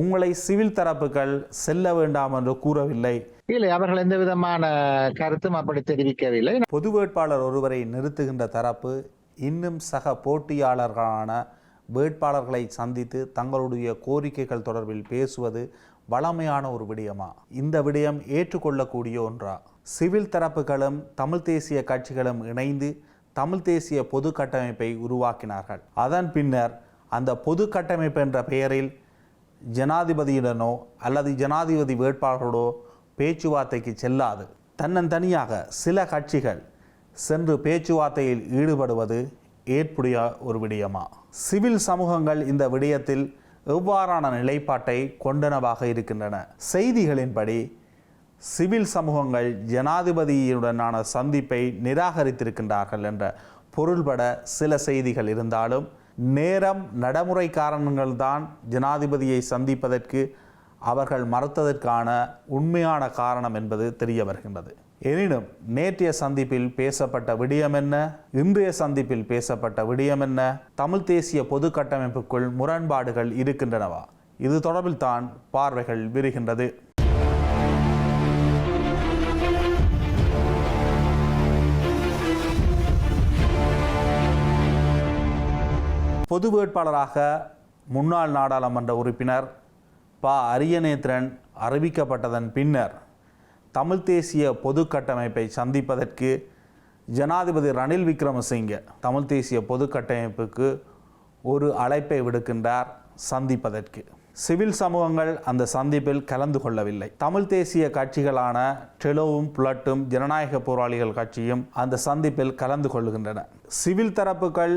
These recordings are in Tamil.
உங்களை சிவில் தரப்புகள் செல்ல வேண்டாம் என்று கூறவில்லை. இல்லை அவர்கள் எந்த விதமான கருத்தும் அப்படி தெரிவிக்கவில்லை. பொது வேட்பாளர் ஒருவரை நிறுத்துகின்ற தரப்பு இன்னும் சக போட்டியாளர்களான வேட்பாளர்களை சந்தித்து தங்களுடைய கோரிக்கைகள் தொடர்பில் பேசுவது வளமையான ஒரு விடயமா? இந்த விடயம் ஏற்றுக்கொள்ளக்கூடிய ஒன்றா? சிவில் தரப்புகளும் தமிழ் தேசிய கட்சிகளும் இணைந்து தமிழ் தேசிய பொது கட்டமைப்பை உருவாக்கினார்கள். அதன் பின்னர் அந்த பொது கட்டமைப்பு என்ற பெயரில் ஜனாதிபதியுடனோ அல்லது ஜனாதிபதி வேட்பாளரோடோ பேச்சுவார்த்தைக்கு செல்லாது. தன்னந்தனியாக சில கட்சிகள் சென்று பேச்சுவார்த்தையில் ஈடுபடுவது ஏற்புடைய ஒரு விடயமா? சிவில் சமூகங்கள் இந்த விடயத்தில் எவ்வாறான நிலைப்பாட்டை கொண்டனவாக இருக்கின்றன? செய்திகளின்படி சிவில் சமூகங்கள் ஜனாதிபதியுடனான சந்திப்பை நிராகரித்திருக்கின்றார்கள் என்ற பொருள்பட சில செய்திகள் இருந்தாலும் நேரம் நடைமுறை காரணங்கள்தான் ஜனாதிபதியை சந்திப்பதற்கு அவர்கள் மறுத்ததற்கான உண்மையான காரணம் என்பது தெரிய வருகின்றது. எனினும் நேற்றைய சந்திப்பில் பேசப்பட்ட விடயம் என்ன? இன்றைய சந்திப்பில் பேசப்பட்ட விடயம் என்ன? தமிழ் தேசிய பொது கட்டமைப்புக்குள் முரண்பாடுகள் இருக்கின்றனவா? இது தொடர்பில் தான் பார்வைகள் விரிகின்றது. பொது வேட்பாளராக முன்னாள் நாடாளுமன்ற உறுப்பினர் ப. அரியநேத்திரன் அறிவிக்கப்பட்டதன் பின்னர் தமிழ் தேசிய பொது கட்டமைப்பை சந்திப்பதற்கு ஜனாதிபதி ரணில் விக்ரமசிங்கே தமிழ் தேசிய பொது கட்டமைப்புக்கு ஒரு அழைப்பை விடுக்கின்றார் சந்திப்பதற்கு. சிவில் சமூகங்கள் அந்த சந்திப்பில் கலந்து கொள்ளவில்லை. தமிழ் தேசிய கட்சிகளான டெலோவும் புலட்டும் ஜனநாயக போராளிகள் கட்சியும் அந்த சந்திப்பில் கலந்து கொள்கின்றன சிவில் தரப்புகள்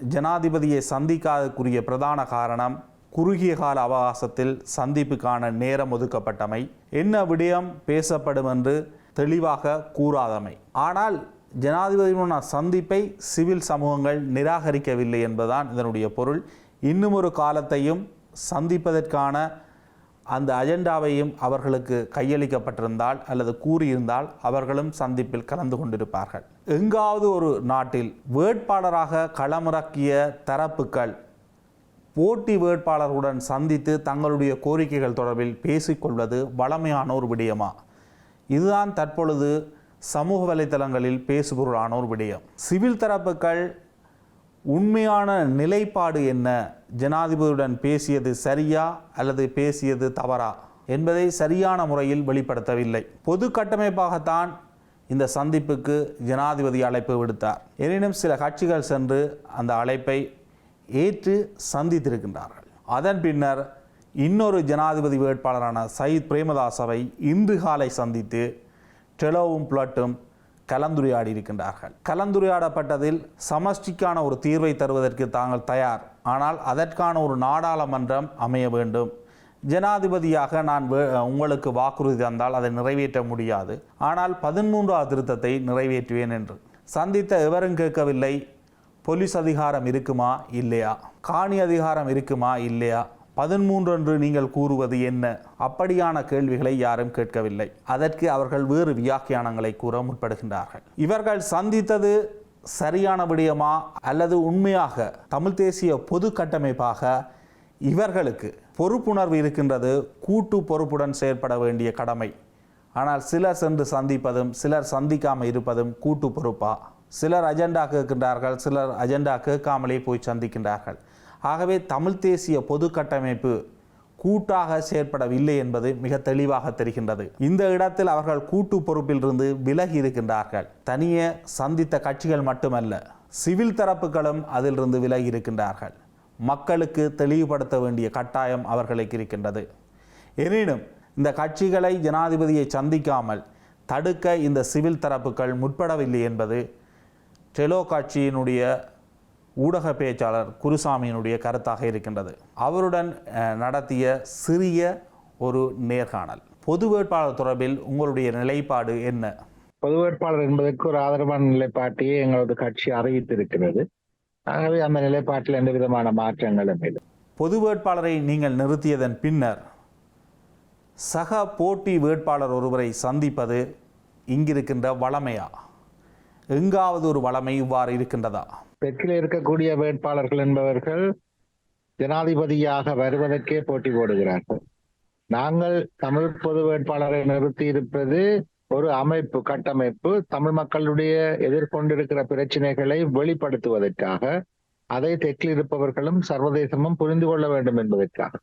ஜனாதிபதியை சந்திக்காதற்குரிய பிரதான காரணம் குறுகிய கால அவகாசத்தில் சந்திப்புக்கான நேரம் ஒதுக்கப்பட்டமை. என்ன விடயம் பேசப்படும் என்று தெளிவாக கூறாதமை. ஆனால் ஜனாதிபதியுடனான சந்திப்பை சிவில் சமூகங்கள் நிராகரிக்கவில்லை என்பதுதான் இதனுடைய பொருள். இன்னும் ஒரு காலத்தையும் சந்திப்பதற்கான அந்த அஜெண்டாவையும் அவர்களுக்கு கையளிக்கப்பட்டிருந்தால் அல்லது கூறியிருந்தால் அவர்களும் சந்திப்பில் கலந்து கொண்டிருப்பார்கள். எங்காவது ஒரு நாட்டில் வேட்பாளராக களமிறக்கிய தரப்புகள் போட்டி வேட்பாளர்களுடன் சந்தித்து தங்களுடைய கோரிக்கைகள் தொடர்பில் பேசிக்கொள்வது வளமையான ஒரு விடயமா? இதுதான் தற்பொழுது சமூக வலைத்தளங்களில் பேசுபொருளான ஒரு விடயம். சிவில் தரப்புகள் உண்மையான நிலைப்பாடு என்ன? ஜனாதிபதியுடன் பேசியது சரியா அல்லது பேசியது தவறா? என்பதை சரியான முறையில் வெளிப்படுத்தவில்லை. பொது கட்டமைப்பாகத்தான் இந்த சந்திப்புக்கு ஜனாதிபதி அழைப்பு விடுத்தார். எனினும் சில கட்சிகள் சென்று அந்த அழைப்பை ஏற்று சந்தித்திருக்கின்றார்கள். அதன் பின்னர் இன்னொரு ஜனாதிபதி வேட்பாளரான சயித் பிரேமதாசவை இன்று காலை சந்தித்து டெலோவும் புலட்டும் கலந்துரையாடி இருக்கின்றார்கள் கலந்துரையாடப்பட்டதில் சமஷ்டிக்கான ஒரு தீர்வை தருவதற்கு தாங்கள் தயார். ஆனால் அதற்கான ஒரு நாடாளுமன்றம் அமைய வேண்டும். ஜனாதிபதியாக நான் வே- உங்களுக்கு வாக்குறுதி தந்தால் அதை நிறைவேற்ற முடியாது. ஆனால் பதிமூன்றாவது திருத்தத்தை நிறைவேற்றுவேன் என்று. சந்தித்த எவரும் கேட்கவில்லை. போலீஸ் அதிகாரம் இருக்குமா? இல்லையா? காணி அதிகாரம் இருக்குமா? இல்லையா? பதிமூன்று என்று நீங்கள் கூறுவது என்ன? அப்படியான கேள்விகளை யாரும் கேட்கவில்லை. அதற்கு அவர்கள் வேறு வியாக்கியானங்களை கூற முற்படுகின்றார்கள். இவர்கள் சந்தித்தது சரியான விடயமா? அல்லது உண்மையாக தமிழ் தேசிய பொது கட்டமைப்பாக இவர்களுக்கு பொறுப்புணர்வு இருக்கின்றது கூட்டு பொறுப்புடன் செயற்பட வேண்டிய கடமை. ஆனால் சிலர் சென்று சந்திப்பதும் சிலர் சந்திக்காமல் இருப்பதும் கூட்டு பொறுப்பா? சிலர் அஜெண்டா கேட்கின்றார்கள் சிலர் அஜெண்டா கேட்காமலே போய் சந்திக்கின்றார்கள். ஆகவே தமிழ் தேசிய பொது கட்டமைப்பு கூட்டாக செயற்படவில்லை என்பது மிக தெளிவாக தெரிகின்றது. இந்த இடத்தில் அவர்கள் கூட்டு பொறுப்பிலிருந்து விலகி இருக்கின்றார்கள். தனியே சந்தித்த கட்சிகள் மட்டுமல்ல சிவில் தரப்புகளும் அதிலிருந்து விலகி இருக்கின்றார்கள். மக்களுக்கு தெளிவுபடுத்த வேண்டிய கட்டாயம் அவர்களுக்கு இருக்கின்றது. எனினும் இந்த கட்சிகளை ஜனாதிபதியை சந்திக்காமல் தடுக்க இந்த சிவில் தரப்புகள் முற்படவில்லை என்பது டெலோ கட்சியினுடைய ஊடக பேச்சாளர் குருசாமியினுடைய கருத்தாக இருக்கின்றது. அவருடன் நடத்திய சிறிய ஒரு நேர்காணல். பொது வேட்பாளர் தொடர்பில் உங்களுடைய நிலைப்பாடு என்ன? பொது வேட்பாளர் என்பதற்கு ஒரு ஆதரவான நிலைப்பாட்டையே எங்களது கட்சி அறிவித்திருக்கிறது. ஆகவே அந்த நிலைப்பாட்டில் எந்த விதமான மாற்றங்களும் இல்லை. பொது வேட்பாளரை நீங்கள் நிறுத்தியதன் பின்னர் சக போட்டி வேட்பாளர் ஒருவரை சந்திப்பது இங்கிருக்கின்ற வளமையா? எங்காவது ஒரு வளமை இவ்வாறு இருக்கின்றதா? தெற்கில் இருக்கக்கூடிய வேட்பாளர்கள் என்பவர்கள் ஜனாதிபதியாக வருவதற்கே போட்டி போடுகிறார்கள். நாங்கள் தமிழ் பொது வேட்பாளரை நிறுத்தி இருப்பது ஒரு அமைப்பு கட்டமைப்பு தமிழ் மக்களுடைய எதிர்கொண்டிருக்கிற பிரச்சனைகளை வெளிப்படுத்துவதற்காக அதை தெற்கில் இருப்பவர்களும் சர்வதேசமும் புரிந்து கொள்ள வேண்டும் என்பதற்காக.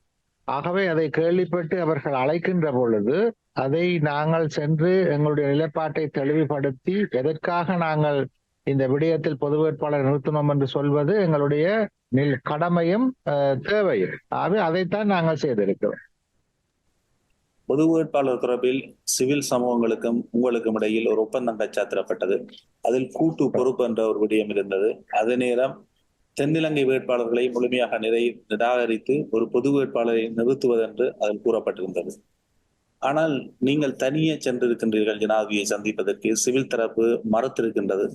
ஆகவே அதை கேள்விப்பட்டு அவர்கள் அழைக்கின்ற பொழுது அதை நாங்கள் சென்று எங்களுடைய நிலைப்பாட்டை தெளிவுபடுத்தி எதற்காக நாங்கள் இந்த விடயத்தில் பொது வேட்பாளர் நிறுத்தணும் என்று சொல்வது எங்களுடைய கடமையும் தேவையும். ஆகவே அதைத்தான் நாங்கள் செய்திருக்கிறோம். பொது வேட்பாளர் தொடர்பில் சிவில் சமூகங்களுக்கும் உங்களுக்கும் இடையில் ஒரு ஒப்பந்தம் கச்சாத்திரப்பட்டது அதில் கூட்டு பொறுப்பு என்ற ஒரு விடயம் இருந்தது. அதே நேரம் தென்னிலங்கை வேட்பாளர்களை முழுமையாக நிறை நிராகரித்து ஒரு பொது வேட்பாளரை நிறுத்துவதென்று அதில் கூறப்பட்டிருந்தது. ஆனால் நீங்கள் தனியே சென்றிருக்கின்றீர்கள் ஜனாதிபதியை சந்திப்பதற்கு சிவில் தரப்பு மறுத்திருக்கின்றது.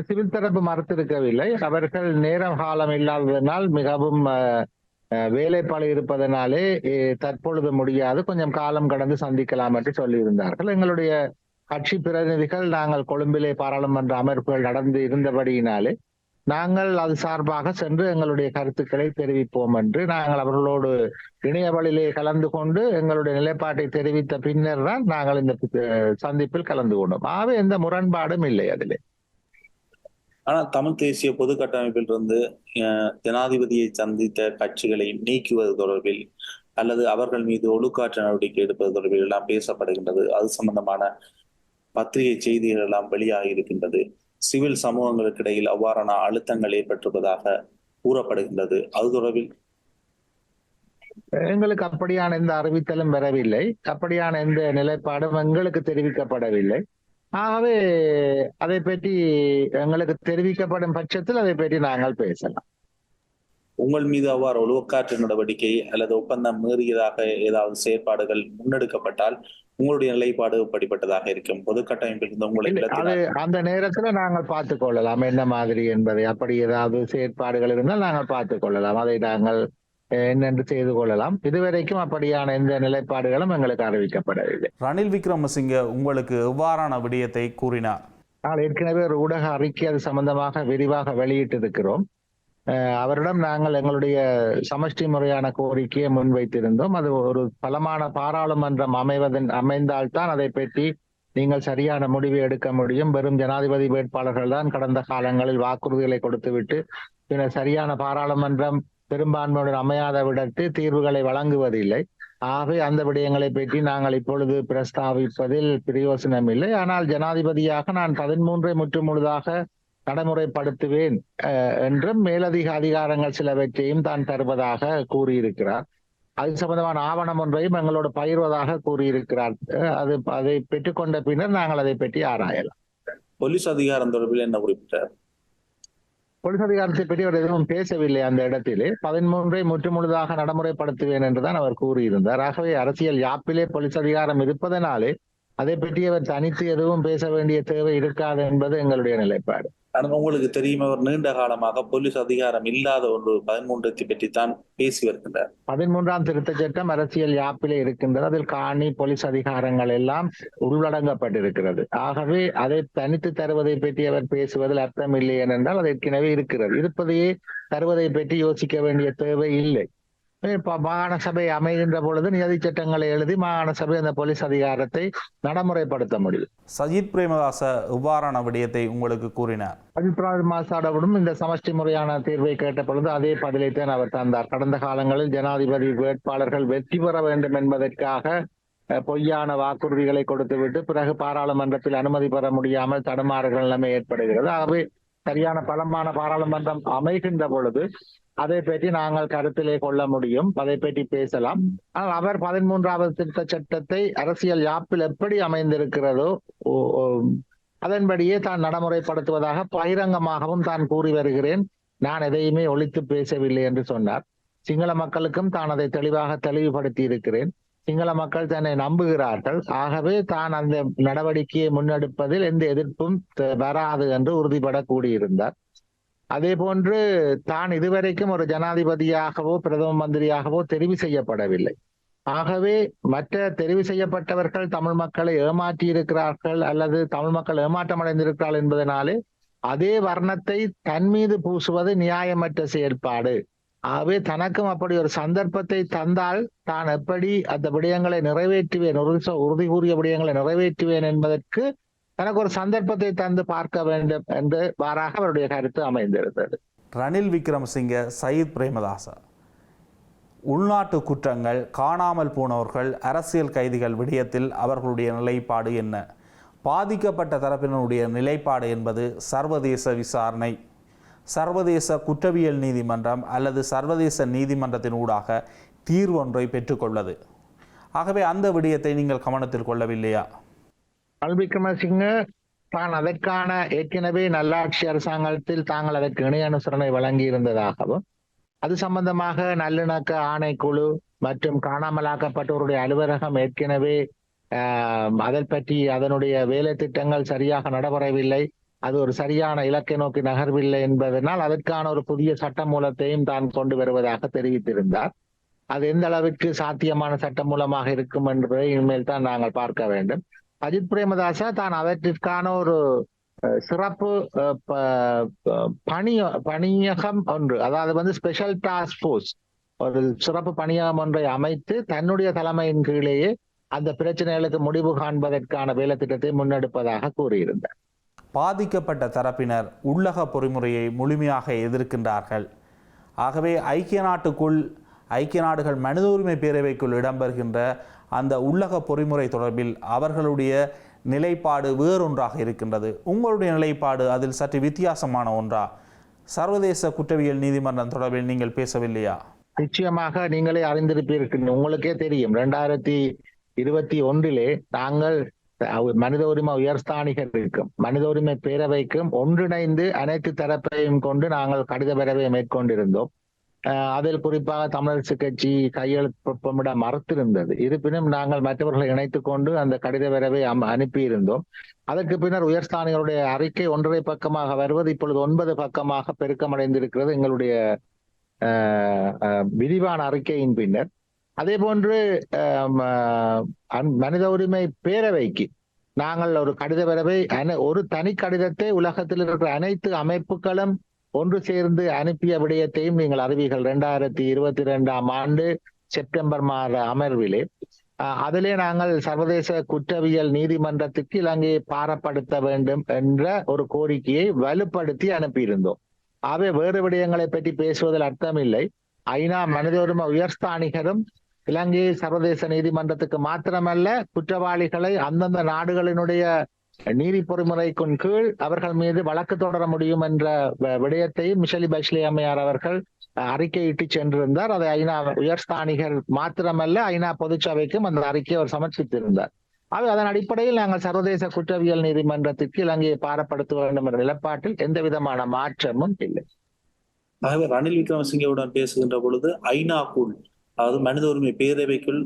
சிவில் தரப்பு மறுத்திருக்கவில்லை. அவர்கள் நேரம் காலம் இல்லாததனால் மிகவும் அஹ், வேலைப்பாடு இருப்பதனாலே தற்பொழுது முடியாது. கொஞ்சம் காலம் கடந்து சந்திக்கலாம் என்று சொல்லியிருந்தார்கள். எங்களுடைய கட்சி பிரதிநிதிகள் நாங்கள் கொழும்பிலே பாராளுமன்ற அமர்வுகள் நடந்து இருந்தபடியினாலே நாங்கள் அது சார்பாக சென்று எங்களுடைய கருத்துக்களை தெரிவிப்போம் என்று நாங்கள் அவர்களோடு இணையவழியிலே கலந்து கொண்டு எங்களுடைய நிலைப்பாட்டை தெரிவித்த பின்னர் தான் நாங்கள் இந்த சந்திப்பில் கலந்து கொண்டோம். ஆகவே எந்த முரண்பாடும் இல்லை அதிலே. ஆனால் தமிழ் தேசிய பொது கட்டமைப்பில் இருந்து அஹ், ஜனாதிபதியை சந்தித்த கட்சிகளை நீக்குவது தொடர்பில் அல்லது அவர்கள் மீது ஒழுக்காற்று நடவடிக்கை எடுப்பது தொடர்பில் எல்லாம் பேசப்படுகின்றது. அது சம்பந்தமான பத்திரிகை செய்திகள் எல்லாம் வெளியாகி இருக்கின்றது. சிவில் சமூகங்களுக்கு இடையில் அவ்வாறான அழுத்தங்கள் ஏற்பட்டிருப்பதாக கூறப்படுகின்றது. அது தொடர்பில் எங்களுக்கு அப்படியான எந்த அறிவித்தலும் வரவில்லை. அப்படியான எந்த நிலைப்பாடும் எங்களுக்கு தெரிவிக்கப்படவில்லை. ஆகவே அதை பற்றி எங்களுக்கு தெரிவிக்கப்படும் பட்சத்தில் அதை பற்றி நாங்கள் பேசலாம். உங்கள் மீது அவ்வாறு ஒழுக்காற்று நடவடிக்கை அல்லது ஒப்பந்தம் மீறியதாக ஏதாவது செயற்பாடுகள் முன்னெடுக்கப்பட்டால் உங்களுடைய நிலைப்பாடு எப்படிப்பட்டதாக இருக்கும். பொது கட்டமைப்பில் இருந்து உங்களை அந்த நேரத்துல நாங்கள் பார்த்துக் கொள்ளலாம். என்ன மாதிரி என்பதை அப்படி ஏதாவது செயற்பாடுகள் இருந்தால் நாங்கள் பார்த்துக் கொள்ளலாம். அதை நாங்கள் என்னென்று செய்து கொள்ளலாம். இதுவரைக்கும் அப்படியான எந்த நிலைப்பாடுகளும் எங்களுக்கு அறிவிக்கப்படவில்லை. ரணில் விக்ரமசிங்க உங்களுக்கு எவ்வாறான விடயத்தை கூறினார்? நாங்கள் ஏற்கனவே ஒரு ஊடக அறிக்கை அது சம்பந்தமாக விரிவாக வெளியிட்டிருக்கிறோம். அவரிடம் நாங்கள் எங்களுடைய சமஷ்டி முறையான கோரிக்கையை முன்வைத்திருந்தோம். அது ஒரு பலமான பாராளுமன்றம் அமைவதன் அமைந்தால்தான் அதை பற்றி நீங்கள் சரியான முடிவை எடுக்க முடியும். வெறும் ஜனாதிபதி வேட்பாளர்கள் தான் கடந்த காலங்களில் வாக்குறுதிகளை கொடுத்துவிட்டு பின்னர் சரியான பாராளுமன்றம் பெரும்பான்மையுடன் அமையாத விடத்து தீர்வுகளை வழங்குவதில்லை. ஆகவே அந்த விடயங்களை பற்றி நாங்கள் இப்பொழுது பிரஸ்தாபிப்பதில் பிரயோசனம் இல்லை. ஆனால் ஜனாதிபதியாக நான் பதிமூன்றை முற்றுமுழுதாக நடைமுறைப்படுத்துவேன் என்றும் மேலதிக அதிகாரங்கள் சிலவற்றையும் தான் தருவதாக கூறியிருக்கிறார். அது சம்பந்தமான ஆவணம் ஒன்றையும் எங்களோடு பகிர்வதாக கூறியிருக்கிறார். அது அதை பெற்றுக்கொண்ட பின்னர் நாங்கள் அதை பற்றி ஆராயலாம். போலீஸ் அதிகாரம் தொடர்பில் என்ன குறிப்பிட்டார்? போலீஸ் அதிகாரத்தை பற்றி அவர் எதுவும் பேசவில்லை அந்த இடத்திலே. பதிமூன்றை முற்றுமுழுதாக நடைமுறைப்படுத்துவேன் என்றுதான் அவர் கூறியிருந்தார். ஆகவே அரசியல் யாப்பிலே போலீஸ் அதிகாரம் இருப்பதனாலே அதை பற்றி அவர் தனித்து எதுவும் பேச வேண்டிய தேவை இருக்காது என்பது எங்களுடைய நிலைப்பாடு. உங்களுக்கு தெரியும் அவர் நீண்ட காலமாக போலீஸ் அதிகாரம் இல்லாத ஒரு பதிமூன்றத்தை தான் பேசி வருகின்றார். பதிமூன்றாம் திருத்த சட்டம் அரசியல் யாப்பிலே இருக்கின்றது. அதில் காணி போலீஸ் அதிகாரங்கள் எல்லாம் உள்ளடங்கப்பட்டிருக்கிறது ஆகவே அதை தனித்து தருவதை பற்றி அவர் பேசுவதில் அர்த்தம் இல்லை ஏனென்றால் அது ஏற்கனவே இருக்கிறது. இருப்பதையே தருவதை பற்றி யோசிக்க வேண்டிய தேவை இல்லை. மாகாண சபை அமைகின்ற பொழுது நிதி சட்டங்களை எழுதி மாகாண சபை அந்த போலீஸ் அதிகாரத்தை நடைமுறைப்படுத்த முடியும். சஜித் பிரேமதாச எவ்வாறான விடயத்தை உங்களுக்கு கூறினார். அபிப்பிராய மாசாடவிடம் இந்த சமஷ்டி முறையான தீர்வை கேட்ட பொழுது அதே பதிலைத்தான் அவர் தந்தார். கடந்த காலங்களில் ஜனாதிபதி வேட்பாளர்கள் வெற்றி பெற வேண்டும் என்பதற்காக பொய்யான வாக்குறுதிகளை கொடுத்துவிட்டு பிறகு பாராளுமன்றத்தில் அனுமதி பெற முடியாமல் தடுமாறுகள் நிலைமை ஏற்படுகிறது. ஆகவே சரியான பலமான பாராளுமன்றம் அமைகின்ற பொழுது அதை பற்றி நாங்கள் கருத்திலே கொள்ள முடியும். அதை பற்றி பேசலாம். ஆனால் அவர் பதிமூன்றாவது திருத்த சட்டத்தை அரசியல் யாப்பில் எப்படி அமைந்திருக்கிறதோ ஓ- ஓ- அதன்படியே தான் நடைமுறைப்படுத்துவதாக பகிரங்கமாகவும் தான் கூறி வருகிறேன். நான் எதையுமே ஒழித்து பேசவில்லை என்று சொன்னார். சிங்கள மக்களுக்கும் தான் அதை தெளிவாக தெளிவுபடுத்தி இருக்கிறேன். சிங்கள மக்கள் தன்னை நம்புகிறார்கள். ஆகவே தான் அந்த நடவடிக்கையை முன்னெடுப்பதில் எந்த எதிர்ப்பும் வராது என்று உறுதிபட கூடியிருந்தார் அதே போன்று தான் இதுவரைக்கும் ஒரு ஜனாதிபதியாகவோ பிரதம மந்திரியாகவோ தெரிவு செய்யப்படவில்லை. ஆகவே மற்ற தெரிவு செய்யப்பட்டவர்கள் தமிழ் மக்களை ஏமாற்றி இருக்கிறார்கள் அல்லது தமிழ் மக்கள் ஏமாற்றமடைந்திருக்கிறார்கள் என்பதனாலே அதே வர்ணத்தை தன் மீது பூசுவது நியாயமற்ற செயல்பாடு ஆகவே தனக்கும் அப்படி ஒரு சந்தர்ப்பத்தை தந்தால் தான் எப்படி அந்த விடயங்களை நிறைவேற்றுவேன்? உறுதி உறுதி கூறிய விடயங்களை நிறைவேற்றுவேன் என்பதற்கு தனக்கு ஒரு சந்தர்ப்பத்தை தந்து பார்க்க வேண்டும் என்று மாறாக அவருடைய கருத்து அமைந்திருந்தது. ரணில் விக்ரமசிங்க சயித் பிரேமதாசா உள்நாட்டு குற்றங்கள் காணாமல் போனவர்கள் அரசியல் கைதிகள் விடயத்தில் அவர்களுடைய நிலைப்பாடு என்ன? பாதிக்கப்பட்ட தரப்பினருடைய நிலைப்பாடு என்பது சர்வதேச விசாரணை. சர்வதேச குற்றவியல் நீதிமன்றம் அல்லது சர்வதேச நீதிமன்றத்தின் ஊடாக தீர்வொன்றை பெற்றுக்கொள்ளது. ஆகவே அந்த விடயத்தை நீங்கள் கவனத்தில் கொள்ளவில்லையா? ரணில் விக்ரமசிங்க தான் அதற்கான ஏற்கனவே நல்லாட்சி அரசாங்கத்தில் தாங்கள் அதற்கு இணை அனுசரணை வழங்கி இருந்ததாகவும் அது சம்பந்தமாக நல்லிணக்க ஆணைக்குழு மற்றும் காணாமலாக்கப்பட்டோருடைய அலுவலகம் ஏற்கனவே ஆஹ், அதை பற்றி அதனுடைய வேலை திட்டங்கள் சரியாக நடைபெறவில்லை. அது ஒரு சரியான இலக்கை நோக்கி நகர்வில்லை என்பதனால் அதற்கான ஒரு புதிய சட்டமூலத்தையும் தான் கொண்டு வருவதாக தெரிவித்திருந்தார். அது எந்த அளவிற்கு சாத்தியமான சட்டமூலமாக இருக்கும் என்பதை இனிமேல் தான் நாங்கள் பார்க்க வேண்டும். அஜித் பிரேமதாசா தான் அவற்றிற்கான ஒரு அஹ், சிறப்பு அஹ், ப- பணி பணியகம் ஒன்று அதாவது வந்து ஸ்பெஷல் டாஸ்க் ஃபோர்ஸ் ஒரு சிறப்பு பணியகம் ஒன்றை அமைத்து தன்னுடைய தலைமையின் கீழேயே அந்த பிரச்சனைகளுக்கு முடிவு காண்பதற்கான வேலை திட்டத்தை முன்னெடுப்பதாக கூறியிருந்தார். பாதிக்கப்பட்ட தரப்பினர் உள்ளக பொறிமுறையை முழுமையாக எதிர்க்கின்றார்கள். ஆகவே ஐக்கிய நாட்டுக்குள் ஐக்கிய நாடுகள் மனித உரிமை பேரவைக்குள் இடம்பெறுகின்ற அந்த உள்ளக பொறிமுறை தொடர்பில் அவர்களுடைய நிலைப்பாடு வேறொன்றாக இருக்கின்றது. உங்களுடைய நிலைப்பாடு அதில் சற்று வித்தியாசமான ஒன்றா? சர்வதேச குற்றவியல் நீதிமன்றம் தொடர்பில் நீங்கள் பேசவில்லையா? நிச்சயமாக நீங்களே அறிந்திருப்பீர்கள். உங்களுக்கே தெரியும். ரெண்டாயிரத்தி இருபத்தி ஒன்றிலே நாங்கள் மனித உரிமை உயர்ஸ்தானிகருக்கும் மனித உரிமை பேரவைக்கும் ஒன்றிணைந்து அனைத்து தரப்பையும் கொண்டு நாங்கள் கடித பேரவை மேற்கொண்டிருந்தோம். அதில் குறிப்பாக தமிழரசு கட்சி கையெழுப்பமிட மறுத்திருந்தது. இருப்பினும் நாங்கள் மற்றவர்களை இணைத்து கொண்டு அந்த கடித வரவை அம்- அனுப்பியிருந்தோம். அதற்கு பின்னர் உயர்ஸ்தானிகளுடைய அறிக்கை ஒன்றரை பக்கமாக வருவது இப்பொழுது ஒன்பது பக்கமாக பெருக்கமடைந்திருக்கிறது எங்களுடைய அஹ், விரிவான அறிக்கையின் பின்னர். அதே போன்று அஹ், மனித உரிமை பேரவைக்கு நாங்கள் ஒரு கடித பேரவை ஒரு தனி கடிதத்தை உலகத்தில் இருக்கிற அனைத்து அமைப்புகளும் ஒன்று சேர்ந்து அனுப்பிய விடயத்தையும் நீங்கள் அறிவீர்கள். இரண்டாயிரத்தி இருபத்தி ரெண்டாம் ஆண்டு செப்டம்பர் மாத அமர்விலே. அஹ், அதிலே நாங்கள் சர்வதேச குற்றவியல் நீதிமன்றத்துக்கு இலங்கையை பாரப்படுத்த வேண்டும் என்ற ஒரு கோரிக்கையை வலுப்படுத்தி அனுப்பியிருந்தோம். ஆகவே வேறு விடயங்களை பற்றி பேசுவதில் அர்த்தமில்லை. ஐநா மனித உரிமை உயர்ஸ்தானிகரும் இலங்கை சர்வதேச நீதிமன்றத்துக்கு மாத்திரமல்ல குற்றவாளிகளை அந்தந்த நாடுகளினுடைய நீதி பொறிமுறைக்கும் கீழ் அவர்கள் மீது வழக்கு தொடர முடியும் என்ற விடயத்தையும் மிஷலி பைஷ்லி அம்மையார் அவர்கள் அறிக்கையிட்டு சென்றிருந்தார். அதை ஐநா உயர்ஸ்தானிகர் மாத்திரமல்ல ஐநா பொதுச்சபைக்கும் அந்த அறிக்கையை அவர் சமர்ப்பித்திருந்தார். ஆகவே அதன் அடிப்படையில் நாங்கள் சர்வதேச குற்றவியல் நீதிமன்றத்திற்கு இலங்கையை பாரப்படுத்த வேண்டும் என்ற நிலப்பாட்டில் எந்த விதமான மாற்றமும் இல்லை. ஆகவே ரணில் விக்ரமசிங்கவுடன் பேசுகின்ற பொழுது ஐநாக்குள் அதாவது மனித உரிமை பேரவைக்குள்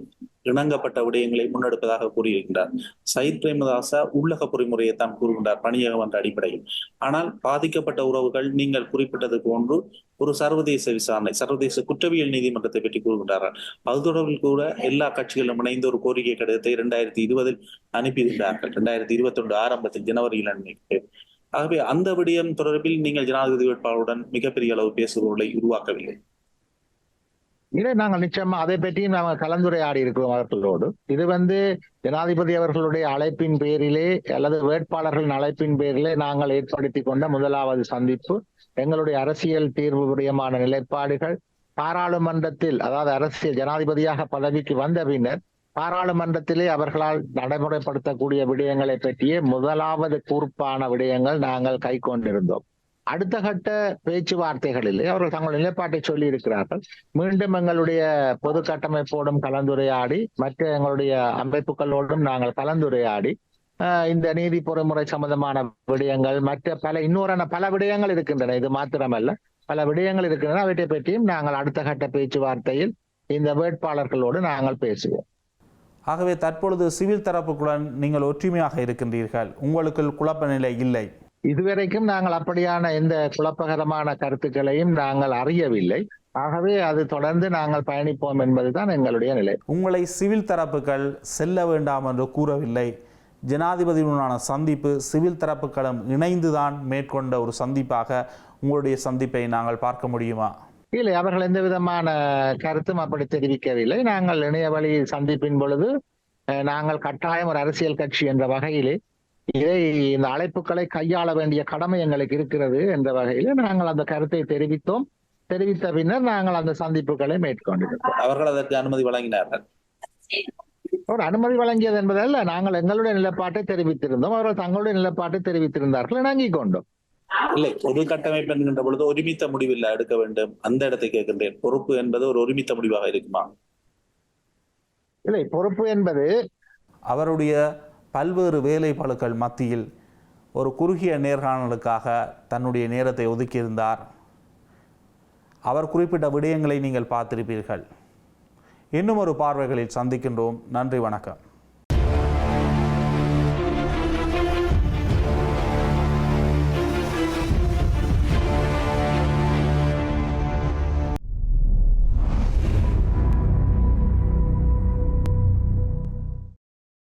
இணங்கப்பட்ட விடயங்களை முன்னெடுப்பதாக கூறியிருக்கின்றார் சயித் பிரேமதாசா உள்ளக பொறிமுறையை தான் கூறுகின்றார் பணியகம் என்ற அடிப்படையில். ஆனால் பாதிக்கப்பட்ட உறவுகள் நீங்கள் குறிப்பிட்டது போன்று ஒரு சர்வதேச விசாரணை சர்வதேச குற்றவியல் நீதிமன்றத்தை பற்றி கூறுகின்றார்கள். அது தொடர்பில் கூட எல்லா கட்சிகளும் இணைந்து ஒரு கோரிக்கை கடிதத்தை இரண்டாயிரத்தி இருபதில் அனுப்பியிருந்தார்கள் இரண்டாயிரத்தி இருபத்தி ஒன்று ஆரம்பத்தில் ஜனவரியில் அனுப்பி ஆகவே அந்த விடயம் தொடர்பில் நீங்கள் ஜனாதிபதி வேட்பாளருடன் மிகப்பெரிய அளவு பேசுபவர்களை உருவாக்கவில்லை. இல்லை நாங்கள் நிச்சயமா அதை பற்றியும் நாங்கள் கலந்துரையாடி இருக்கிறோம் அவர்களோடு. இது வந்து ஜனாதிபதி அவர்களுடைய அழைப்பின் பேரிலே அல்லது வேட்பாளர்களின் அழைப்பின் பேரிலே நாங்கள் ஏற்படுத்தி கொண்ட முதலாவது சந்திப்பு. எங்களுடைய அரசியல் தீர்வு விடயமான நிலைப்பாடுகள். பாராளுமன்றத்தில் அதாவது அரசியல் ஜனாதிபதியாக பதவிக்கு வந்த பின்னர் பாராளுமன்றத்திலே அவர்களால் நடைமுறைப்படுத்தக்கூடிய விடயங்களை பற்றிய முதலாவது கூர்ப்பான விடயங்கள் நாங்கள் கை கொண்டிருந்தோம். அடுத்த கட்ட பேச்சுவார்த்தைகளிலே அவர்கள் தங்கள் நிலைப்பாட்டை சொல்லி இருக்கிறார்கள் மீண்டும் எங்களுடைய பொது கட்டமைப்போடும் கலந்துரையாடி மற்ற எங்களுடைய அமைப்புகளோடும் நாங்கள் கலந்துரையாடி இந்த நீதி பொறிமுறை சம்பந்தமான விடயங்கள் மற்ற பல இன்னொரு பல விடயங்கள் இருக்கின்றன. இது மாத்திரமல்ல பல விடயங்கள் இருக்கின்றன. அவற்றை பற்றியும் நாங்கள் அடுத்த கட்ட பேச்சுவார்த்தையில் இந்த வேட்பாளர்களோடு நாங்கள் பேசுவோம். ஆகவே தற்பொழுது சிவில் தரப்புக்குடன் நீங்கள் ஒற்றுமையாக இருக்கின்றீர்கள். உங்களுக்குள் குழப்ப நிலை இல்லை. இதுவரைக்கும் நாங்கள் அப்படியான எந்த குழப்பகரமான கருத்துக்களையும் நாங்கள் அறியவில்லை. ஆகவே அது தொடர்ந்து நாங்கள் பயணிப்போம் என்பதுதான் எங்களுடைய நிலை. உங்களை சிவில் தரப்புகள் செல்ல வேண்டாம் என்று கூறவில்லை. ஜனாதிபதியுடனான சந்திப்பு சிவில் தரப்புகளும் இணைந்துதான் மேற்கொண்ட ஒரு சந்திப்பாக உங்களுடைய சந்திப்பை நாங்கள் பார்க்க முடியுமா? இல்லை அவர்கள் எந்த விதமான கருத்தும் அப்படி தெரிவிக்கவில்லை. நாங்கள் இணைய வழி சந்திப்பின் பொழுது நாங்கள் கட்டாயம் ஒரு அரசியல் கட்சி என்ற வகையிலே இதை இந்த அழைப்புகளை கையாள வேண்டிய கடமை எங்களுக்கு இருக்கிறது என்ற வகையிலே நாங்கள் அந்த கருத்தை தெரிவித்தோம். தெரிவித்த பின்னர் நாங்கள் அந்த சந்திப்புகளை மேற்கொண்டிருக்கோம் அவர்கள் அதற்கு அனுமதி வழங்கினார்கள். ஒரு அனுமதி வழங்கியது என்பதல்ல நாங்கள் எங்களுடைய நிலைப்பாட்டை தெரிவித்திருந்தோம். அவர்கள் தங்களுடைய நிலைப்பாட்டை தெரிவித்திருந்தார்கள். இணங்கிக் கொண்டோம் இல்லை பொது கட்டமைப்பு என்கின்ற பொழுது ஒருமித்த முடிவில் எடுக்க வேண்டும். அந்த இடத்தை கேட்கின்றேன். பொறுப்பு என்பது ஒரு ஒருமித்த முடிவாக இருக்குமா? இல்லை பொறுப்பு என்பது அவருடைய பல்வேறு வேலைப்பழுக்கள் மத்தியில் ஒரு குறுகிய நேர்காணலுக்காக தன்னுடைய நேரத்தை ஒதுக்கியிருந்தார். அவர் குறிப்பிட்ட விடயங்களை நீங்கள் பார்த்திருப்பீர்கள். இன்னும் ஒரு பார்வைகளில் சந்திக்கின்றோம். நன்றி வணக்கம்.